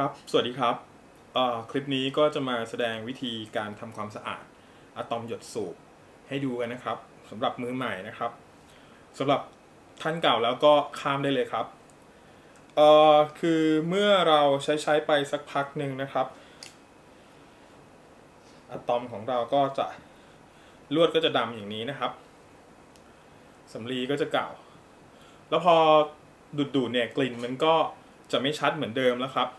ครับ สวัสดีครับ คลิปนี้ก็จะมาแสดงวิธีการทำความสะอาดอะตอมหยดสูบให้ดูกันนะครับสำหรับมือใหม่นะครับสำหรับท่านเก่าแล้วก็ข้ามได้เลยครับเอ่อคือเมื่อเราใช้ใช้ไปสักพักหนึ่งนะครับอะตอมของเราก็จะลวดก็จะดำอย่างนี้นะครับสำลีก็จะเก่า แล้วพอดูดดูดๆเนี่ยกลิ่นมันก็จะไม่ชัดเหมือนเดิมแล้วครับ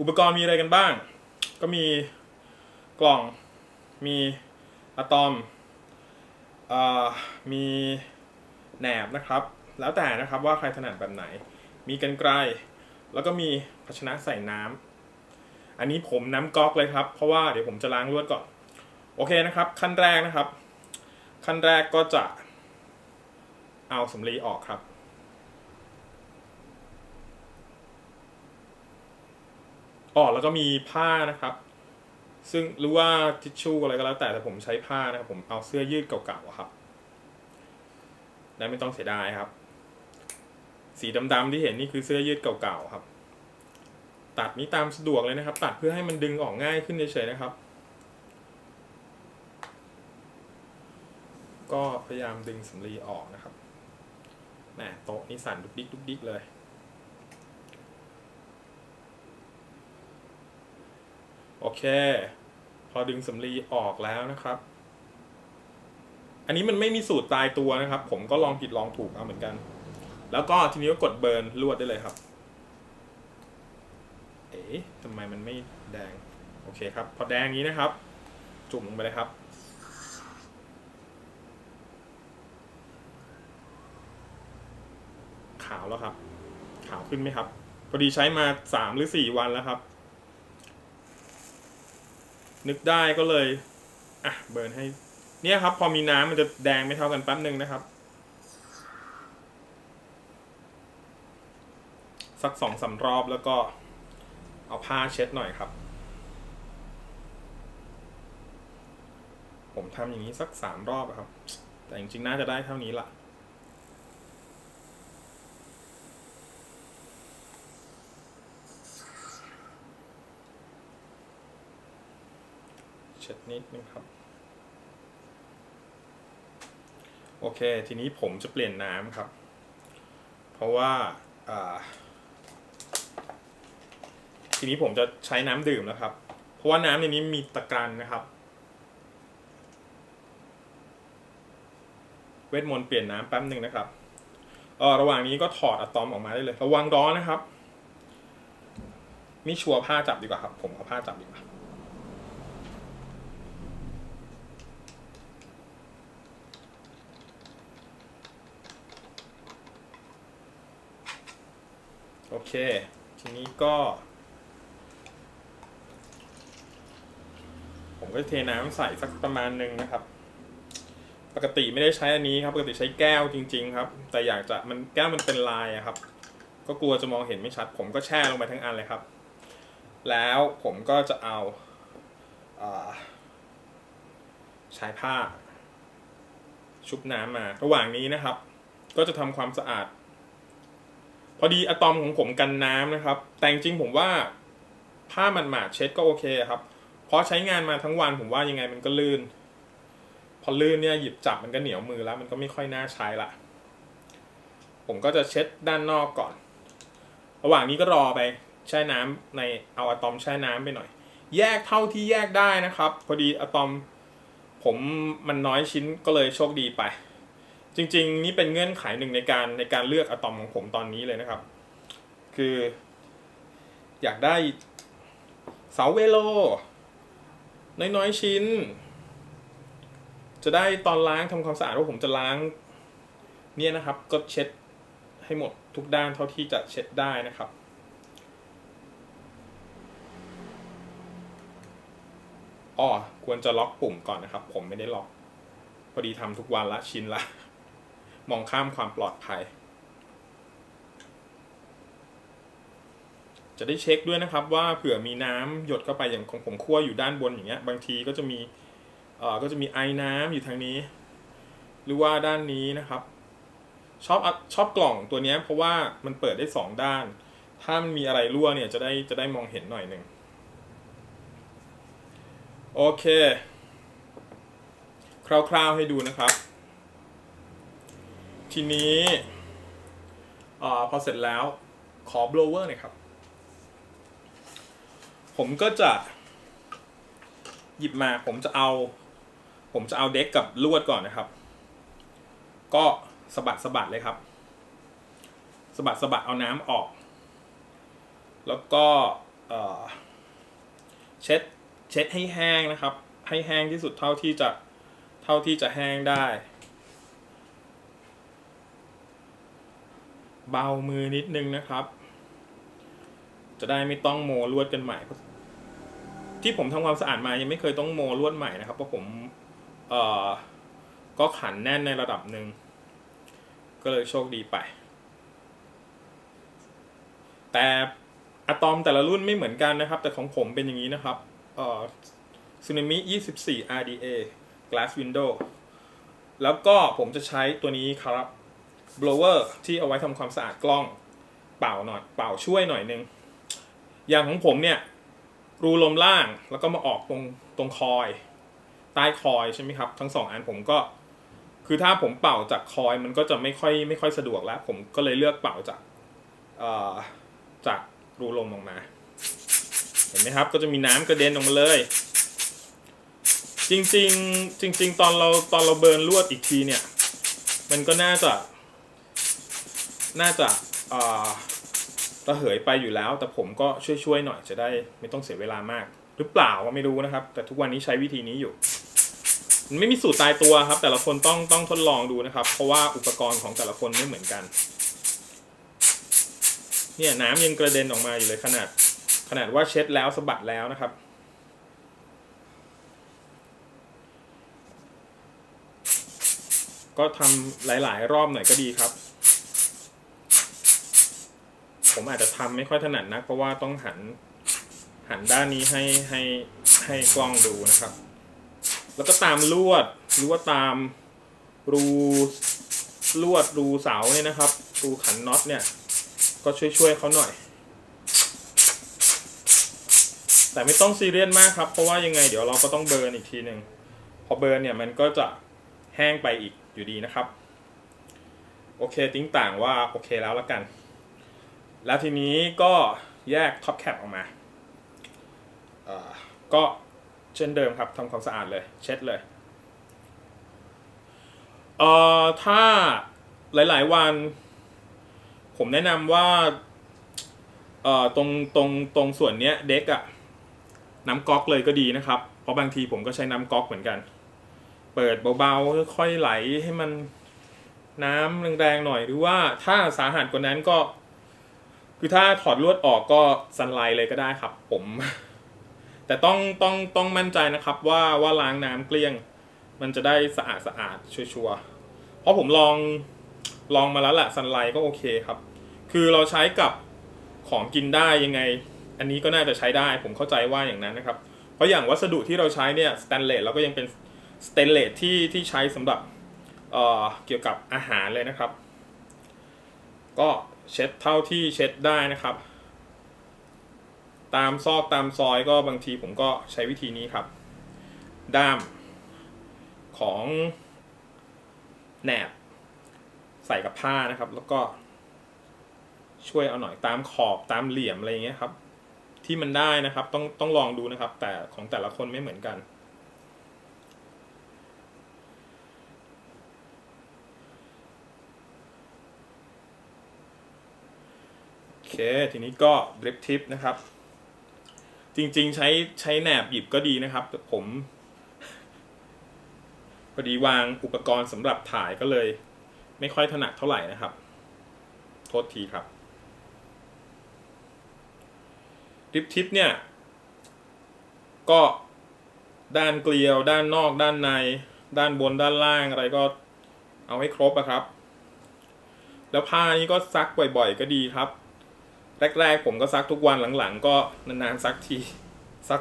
อุปกรณ์มีอะไรกันบ้าง ก็มีกล่อง มีอะตอมอมีแหนบนะครับ แล้วแต่นะครับว่าใครถนัดแบบไหน มีกันไกล แล้วก็มีภาชนะใส่น้ำ อันนี้ผมน้ำก๊อกเลยครับ เพราะว่าเดี๋ยวผมจะล้างลวดก่อน โอเคนะครับ ขั้นแรกนะครับ ขั้นแรกก็จะเอาสำลีออกครับ อ๋อแล้วก็มีผ้านะครับ ซึ่งรือว่าทิชชู่อะไรก็แล้วแต่แต่ผมใช้ผ้านะครับผมเอาเสื้อยืดเก่าๆอะครับได้ไม่ต้องเสียดายครับ สีดำๆที่เห็นนี่คือเสื้อยืดเก่าๆครับ ตัดนี้ตามสะดวกเลยนะครับ ตัดเพื่อให้มันดึงออกง่ายขึ้นเฉยๆนะครับ ก็พยายามดึงสำลีออกนะครับแหมโต๊ะนี่สั่นดุกดิกดุกดิกเลย โอเค พอดึงสำลีออกแล้วนะครับ อันนี้มันไม่มีสูตรตายตัวนะครับ ผมก็ลองผิดลองถูกเอาเหมือนกัน แล้วก็ทีนี้ก็กดเบิร์นลวดได้เลยครับ เอ๊ะทำไมมันไม่แดง โอเคครับ พอแดงนี้นะครับ จุ่มลงไปเลยครับขาวแล้วครับ ขาวขึ้นไหมครับ พอดีใช้มาสามหรือสี่วันแล้วครับ นึกได้ก็เลยอะเบิร์นให้ เนี่ยครับ พอมีน้ำมันจะแดงไม่เท่ากันแป๊บหนึ่งนะครับ สักสองสารอบแล้วก็ เอาผ้าเช็ดหน่อยครับ ผมทำอย่างนี้สักสามรอบครับ แต่จริงๆน่าจะได้เท่านี้ละ เช็ดนิดนึงครับ โอเค ทีนี้ผมจะเปลี่ยนน้ำครับ เพราะว่าทีนี้ผมจะใช้น้ำดื่มแล้วครับ เพราะว่าน้ำในนี้มีตะกรันนะครับ เวทมนต์เปลี่ยนน้ำแป๊บหนึ่งนะครับเออระหว่างนี้ก็ถอดอะตอมออกมาได้เลย ระวังร้อนนะครับนี่ชัวผ้าจับดีกว่าครับ ผมเอาผ้าจับดีกว่า อเค ทีนี้ก็ ผมก็เทน้ำใส่สักประมาณหนึ่งนะครับ ปกติไม่ได้ใช้อันนี้ครับ ปกติใช้แก้วจริง ๆ ครับ แต่อยากจะมันแก้วมันเป็นลายอะครับ ก็กลัวจะมองเห็นไม่ชัด ผมก็แช่ลงไปทั้งอันเลยครับ แล้วผมก็จะเอาใช้ผ้า ชุบน้ำมา ระหว่างนี้นะครับ ก็จะทำความสะอาด พอดีอะตอมของผมกันน้ำนะครับ แต่จริงผมว่าผ้ามันหมาดเช็ดก็โอเคครับเพราะใช้งานมาทั้งวันผมว่ายังไงมันก็ลื่น พอลื่นเนี่ยหยิบจับมันก็เหนียวมือแล้ว มันก็ไม่ค่อยน่าใช้ละผมก็จะเช็ดด้านนอกก่อน ระหว่างนี้ก็รอไปแช่น้ำในเอาอะตอมแช่น้ำไปหน่อย แยกเท่าที่แยกได้นะครับ พอดีอะตอมผมมันน้อยชิ้นก็เลยโชคดีไป จริง ๆ นี่เป็นเงื่อนไขหนึ่งในการในการเลือกอะตอมของผมตอนนี้เลยนะครับ คือ อยากได้เสาเวโล น้อยๆชิ้น จะได้ตอนล้างทำความสะอาดว่าผมจะล้าง เนี่ยนะครับ ก็เช็ดให้หมดทุกด้านเท่าที่จะเช็ดได้นะครับอ้อควรจะล็อกปุ่มก่อนนะครับ ผมไม่ได้ล็อก พอดีทำทุกวันละชิ้นละ มองข้ามความปลอดภัย จะได้เช็คด้วยนะครับว่าเผื่อมีน้ำหยดเข้าไปอย่างของผมคั่วอยู่ด้านบนอย่างเงี้ยบางทีก็จะมีเอ่อก็จะมีไอน้ำอยู่ทางนี้ หรือว่าด้านนี้นะครับ ชอบชอบกล่องตัวนี้เพราะว่ามันเปิดได้สองด้าน ถ้ามันมีอะไรรั่วเนี่ยจะได้จะได้มองเห็นหน่อยหนึ่งโอเค คร่าวๆให้ดูนะครับ ทีนี้อพอเสร็จแล้วขอ blower หน่อยครับ ผมก็จะ หยิบมาผมจะเอา ผมจะเอาเด็กกับลวดก่อนนะครับ ก็สะบัดสะบัดเลยครับสะบัดสะบัดเอาน้ำออก แล้วก็เช็ดเช็ดให้แห้งนะครับ ให้แห้งที่สุดเท่าที่จะเท่าที่จะแห้งได้ เบามือนิดนึงนะครับ จะได้ไม่ต้องโมลวดกันใหม่ ที่ผมทำความสะอาดมายังไม่เคยต้องโมลวดใหม่นะครับเพราะผมเอ่อก็ขันแน่นในระดับหนึ่งก็เลยโชคดีไป แต่อะตอมแต่ละรุ่นไม่เหมือนกันนะครับ แต่ของผมเป็นอย่างนี้นะครับเอ่อ Tsunami 24 RDA Glass Window แล้วก็ผมจะใช้ตัวนี้ครับ blower ที่เอาไว้ทำความสะอาดกล้องเป่าหน่อยเป่าช่วยหน่อยนึง อย่างของผมเนี่ย รูลมล่างแล้วก็มาออกตรงตรงคอยใต้คอยใช่ไหมครับ ทั้งสองอันผมก็ คือถ้าผมเป่าจากคอยมันก็จะไม่ค่อยไม่ค่อยสะดวกแล้ว ผมก็เลยเลือกเป่าจากเอ่อจากรูลมออกมา เห็นไหมครับ ก็จะมีน้ำกระเด็นออกมาเลย จริงๆ จริง ๆ ตอนเราตอนเราเบิร์นลวดอีกทีเนี่ย มันก็น่าจะ น่าจะเอ่อระเหยไปอยู่แล้ว แต่ผมก็ช่วยๆหน่อยจะได้ไม่ต้องเสียเวลามาก หรือเปล่าก็ไม่รู้นะครับ แต่ทุกวันนี้ใช้วิธีนี้อยู่มันไม่มีสูตรตายตัวครับ แต่ละคนต้องต้องทดลองดูนะครับ เพราะว่าอุปกรณ์ของแต่ละคนไม่เหมือนกัน เนี่ยน้ำยังกระเด็นออกมาอยู่เลยขนาด ขนาดว่าเช็ดแล้วสะบัดแล้วนะครับก็ทำหลาย ๆ รอบหน่อยก็ดีครับ ผมอาจจะทำไม่ค่อยถนัดนักเพราะว่าต้องหันหันด้านนี้ให้ให้ให้กล้องดูนะครับ แล้วก็ตามลวดหรือว่าตามรูลวดรูเสาเนี่ยนะครับรูขันน็อตเนี่ย ก็ช่วยๆเขาหน่อย แต่ไม่ต้องซีเรียสมากครับ เพราะว่ายังไงเดี๋ยวเราก็ต้องเบิร์นอีกทีหนึ่งพอเบิร์นเนี่ยมันก็จะแห้งไปอีกอยู่ดีนะครับ โอเคติ้งต่างว่าโอเคแล้วละกัน แล้วทีนี้ก็แยกท็อปแคปออกมาก็เช่นเดิมครับทำความสะอาดเลย เช็ดเลยเอ่อถ้าหลาย ๆ วัน ผมแนะนำว่าเอ่อตรงตรงตรงส่วนเนี้ยเด็กอะน้ำก๊อกเลยก็ดีนะครับ เพราะบางทีผมก็ใช้น้ำก๊อกเหมือนกัน เปิดเบาๆค่อยๆไหลให้มันน้ำแรงๆหน่อยหรือว่าถ้าสาหัสกว่านั้นก็ คือถ้าถอดลวดออกก็สันไลเลยก็ได้ครับ ผม แต่ต้องต้องต้องมั่นใจนะครับว่าว่าล้างน้ำเกลี้ยง มันจะได้สะอาดสะอาดชัวร์ๆเพราะผมลองลองมาแล้วแหละสันไลก็โอเคครับ คือเราใช้กับของกินได้ยังไง อันนี้ก็น่าจะใช้ได้ ผมเข้าใจว่าอย่างนั้นนะครับ เพราะอย่างวัสดุที่เราใช้เนี่ยสแตนเลสเราก็ยังเป็นสเตนเลสที่ที่ใช้สำหรับเอ่อเกี่ยวกับอาหารเลยนะครับ ก็ เช็ดเท่าที่เช็ดได้นะครับ ตามซอกตามซอยก็บางทีผมก็ใช้วิธีนี้ครับ ด้ามของแหนบใส่กับผ้านะครับ แล้วก็ช่วยเอาหน่อยตามขอบตามเหลี่ยมอะไรอย่างเงี้ยครับ ที่มันได้นะครับต้องต้องลองดูนะครับ แต่ของแต่ละคนไม่เหมือนกัน เคทีนี้ก็ดริปทิปนะครับ จริงๆใช้ใช้แหนบหยิบก็ดีนะครับ แต่ผมพอดีวางอุปกรณ์สำหรับถ่ายก็เลย ไม่ค่อยถนัดเท่าไหร่นะครับ โทษทีครับดริปทิปเนี่ย ก็ด้านเกลียว ด้านนอกด้านใน ด้านบนด้านล่างอะไรก็เอาให้ครบอะครับ แล้วผ้านี้ก็ซักบ่อยๆ ก็ดีครับ แรกๆผมก็ซักทุกวันหลังๆ ก็นานๆซักทีซัก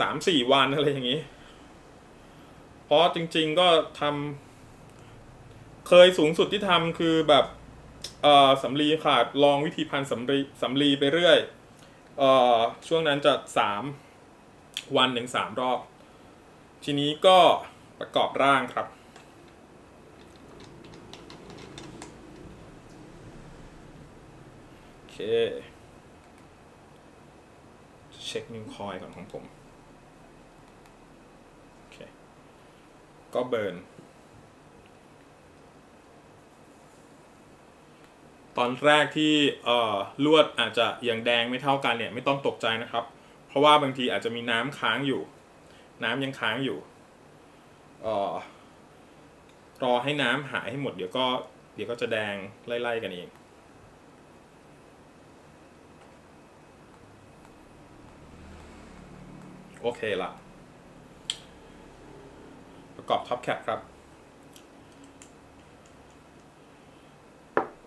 สามสี่วันอะไรอย่างนี้ เพราะจริง ๆก็ทำเคยสูงสุดที่ทำคือแบบเอ่อสำลีขาดลองวิธีพันสำลีสำลีไปเรื่อยเอ่อช่วงนั้นจะสามวันถึงสามรอบ ทีนี้ก็ประกอบร่างครับ โอ เคเช็คนิวคอยก่อนของผมโอเคก็เบิร์นตอนแรกที่เอ่อลวดอาจจะยังแดงไม่เท่ากันเนี่ยไม่ต้องตกใจนะครับ เพราะว่าบางทีอาจจะมีน้ำค้างอยู่ น้ำยังค้างอยู่เอ่อรอให้น้ำหายให้หมดเดี๋ยวก็เดี๋ยวก็จะแดงไล่ๆกันเอง โอ เคละประกอบท็อปแคปครับ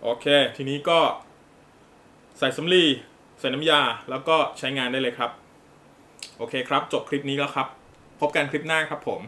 โอเค ทีนี้ก็ใส่สำลีใส่น้ำยาแล้วก็ใช้งานได้เลยครับ โอเคครับ จบคลิปนี้แล้วครับ พบกันคลิปหน้าครับผม